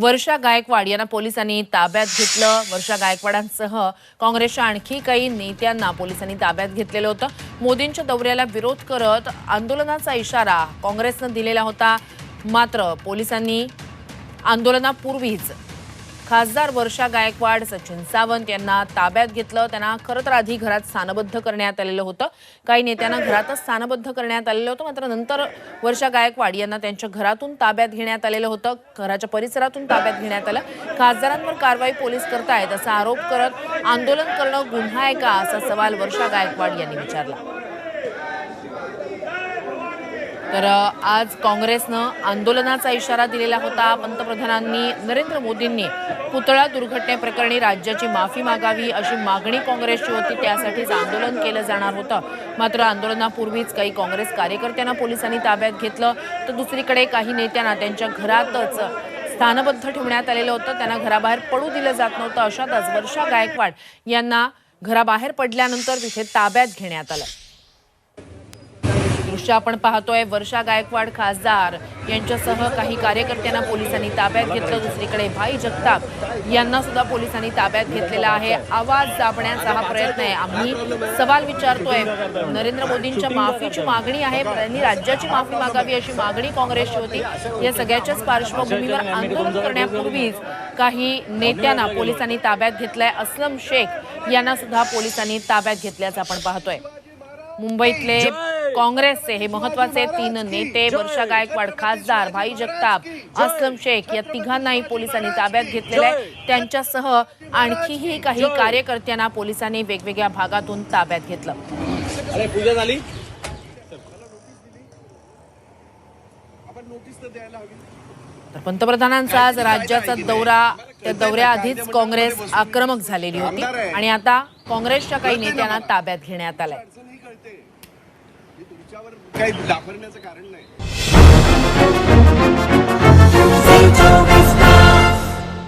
वर्षा गायकवाड यांना पोलिसांनी ताब्यात घेतलं. वर्षा गायकवाडांसह काँग्रेसच्या आणखी काही नेत्यांना पोलिसांनी ताब्यात घेतलेलं होतं. मोदींच्या दौऱ्याला विरोध करत आंदोलनाचा इशारा काँग्रेसनं दिलेला होता. मात्र पोलिसांनी आंदोलनापूर्वीच खासदार वर्षा गायकवाड सचिन सावंत यांना ताब्यात घेतलं. त्यांना खरं तर आधी घरात स्थानबद्ध करण्यात आलेलं होतं. काही नेत्यांना घरातच स्थानबद्ध करण्यात आलेलं होतं. मात्र नंतर वर्षा गायकवाड यांना त्यांच्या घरातून ताब्यात घेण्यात आलेलं होतं. घराच्या परिसरातून ताब्यात घेण्यात आलं. खासदारांवर कारवाई पोलीस करतायत असा आरोप करत आंदोलन करणं गुन्हा आहे का असा सवाल वर्षा गायकवाड यांनी विचारला. तर आज काँग्रेसनं आंदोलनाचा इशारा दिलेला होता. पंतप्रधानांनी नरेंद्र मोदींनी पुतळा दुर्घटनेप्रकरणी राज्याची माफी मागावी अशी मागणी काँग्रेसची होती. त्यासाठीच आंदोलन केलं जाणार होतं. मात्र आंदोलनापूर्वीच काही काँग्रेस कार्यकर्त्यांना पोलिसांनी ताब्यात घेतलं. तर दुसरीकडे काही नेत्यांना त्यांच्या घरातच स्थानबद्ध ठेवण्यात आलेलं होतं. त्यांना घराबाहेर पडू दिलं जात नव्हतं. अशातच वर्षा गायकवाड यांना घराबाहेर पडल्यानंतर तिथे ताब्यात घेण्यात आलं. दृश्य आपण पाहतोय. वर्षा गायकवाड खासदार यांच्यासह काही कार्यकर्त्यांना पोलिसांनी ताब्यात घेतलं. दुसरीकडे भाई जगताप यांना सुद्धा पोलिसांनी ताब्यात घेतलेला आहे. आवाज दाबण्याचा हा प्रयत्न आहे. आम्ही सवाल विचारतोय. नरेंद्र मोदींच्या माफीची मागणी आहे. त्यांनी राज्याची माफी मागावी अशी मागणी काँग्रेसची होती. या सगळ्याच्याच पार्श्वभूमीवर आंदोलन करण्यापूर्वीच काही नेत्यांना पोलिसांनी ताब्यात घेतलंय. असलम शेख यांना सुद्धा पोलिसांनी ताब्यात घेतल्याचं आपण पाहतोय. मुंबईतले काँग्रेसचे हे महत्त्वाचे तीन नेते वर्षा गायकवाड खासदार भाई जगताप असलम शेख या तिघांनाही पोलिसांनी ताब्यात घेतलेलं आहे. त्यांच्यासह आणखीही काही कार्यकर्त्यांना पोलिसांनी वेगवेगळ्या भागातून ताब्यात घेतलं. अरे पूजा झाली? तर पंतप्रधानांचा आज राज्याचा दौरा त्या दौऱ्याआधीच काँग्रेस आक्रमक झालेली होती. आणि आता काँग्रेसच्या काही नेत्यांना ताब्यात घेण्यात आलंय अडचण ही कळते ही तुमच्यावर काही दाखवण्याचं कारण नाही.